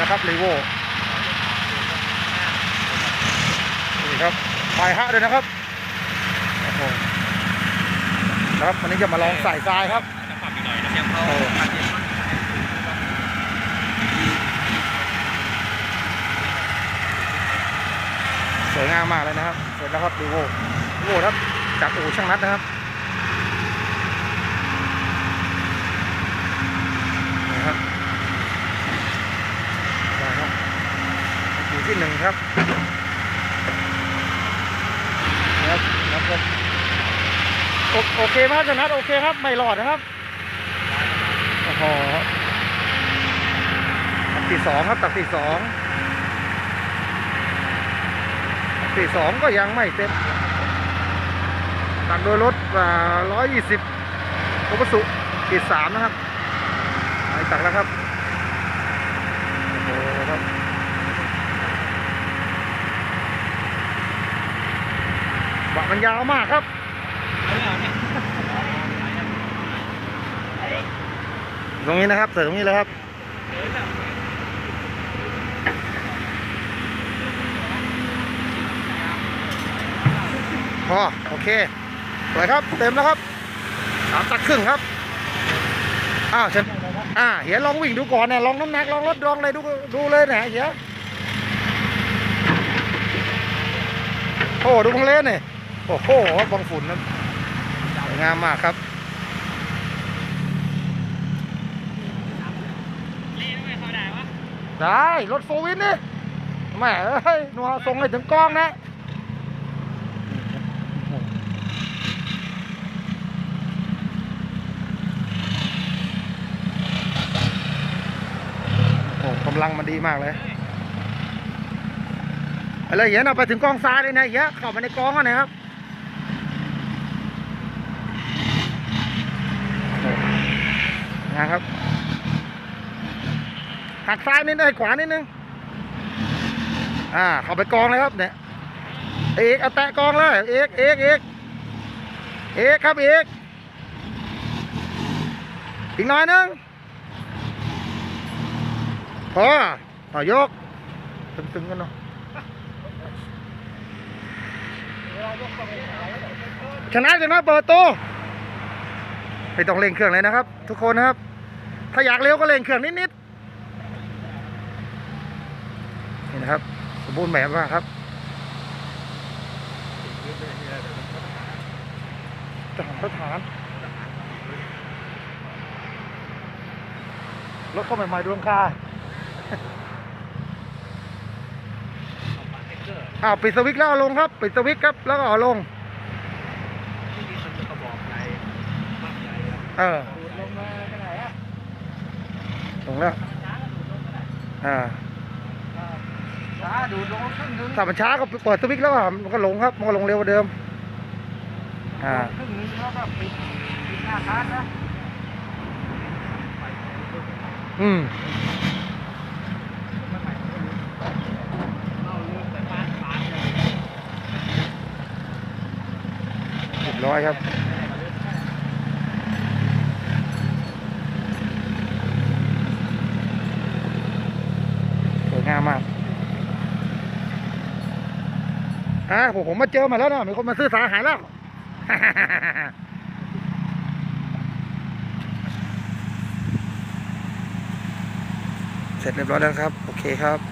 นะครับรีโวนี่ครับปลายฮะด้วยนะครับโอ้โหครับวันนี้จะมาลองใส่ทรายครับจะปรับอีกหน่อยนะยังเข้าสวยงามมากเลยนะครับ เสร็จแล้วครับรีโวโวครับ จากอู่ช่างนัดนะครับนี่ครับได้ครับอยู่ ที่หนึ่งครับนะครับนะครับโอโอเคไหมครับช่างนัดโอเคครับ ไม่รอดนะครับโอ้โหตักที่สองครับตักที่สองสี่สองก็ยังไม่เต็มตัดโดยรถร้อยยี่สิบโอปสุขีดสามนะครับไปตักแล้วครับ โอ้โหครับ บัก มันยาวมากครับตรงนี้นะครับเสริมตรงนี้เลยครับพอโอเคสวยครับเต็มแล้วครับสามตักครึ่งครับอ้าวเชิญอ่าเฮียลองวิ่งดูก่อนเนี่ยลองน้ำหนักลองรถลองอะไรดูดูเลยนะเฮียโอ้ดูบังเล่นเนี่ย โอ้โหบังฝุ่นนะสวยงามมากครับรีบไม่เข้าได้วะได้รถโฟวินนี่แหม่เอ้ยหนัวส่งให้ถึงกล้องนะโอ้กำลังมันดีมากเลยอะไรเหี้ยเอาไปถึงกองทรายเลยนะเหี้ยเข้าไปในกองอะนะครับโอ้ นะครับหักซ้ายนิดนึงขวานิดนึงอ่าเข้าไปกองเลยครับเนี่ยเอกเอาแตะกองเลยเอกเอกเอกเอกครับเอกอีกน่อยนึงพอเอยกตึงๆกันเนาะชนะชนะเปิดตัวไม่ต้องเร่งเครื่องเลยนะครับ ทุกคนนะครับ ถ้าอยากเร็วก็เร่งเครื่องนิดๆนี่นะครับ สมบูรณ์แบบมากครับทหารทหารรถเข้าใหม่ๆดวงคาอ้าวปิดสวิตช์แล้วเอาลงครับ ปิดสวิตช์ครับ แล้วก็เอาลงที่นี่มันจะกระบอกใหญ่มากใหญ่ครับเออ ดูดลงมาขนาดอะ ลงแล้ว อ่า ช้าดูดลงครึ่งนึงถ้ามันช้าก็เปิดสวิตช์แล้วอะมันก็ลงครับมันก็ลงเร็วกว่าเดิม อ่า ครึ่งนึงแล้วก็ปิดปิดหน้าคานนะอืมเอาเรื่องแต่บ้านปานเลยเรียบร้อยครับ สวยงามมาก อ่าผมผมมาเจอมาแล้วนะมีคนมาซื้อสาหายแล้วเสร็จเรียบร้อยแล้วครับ โอเคครับ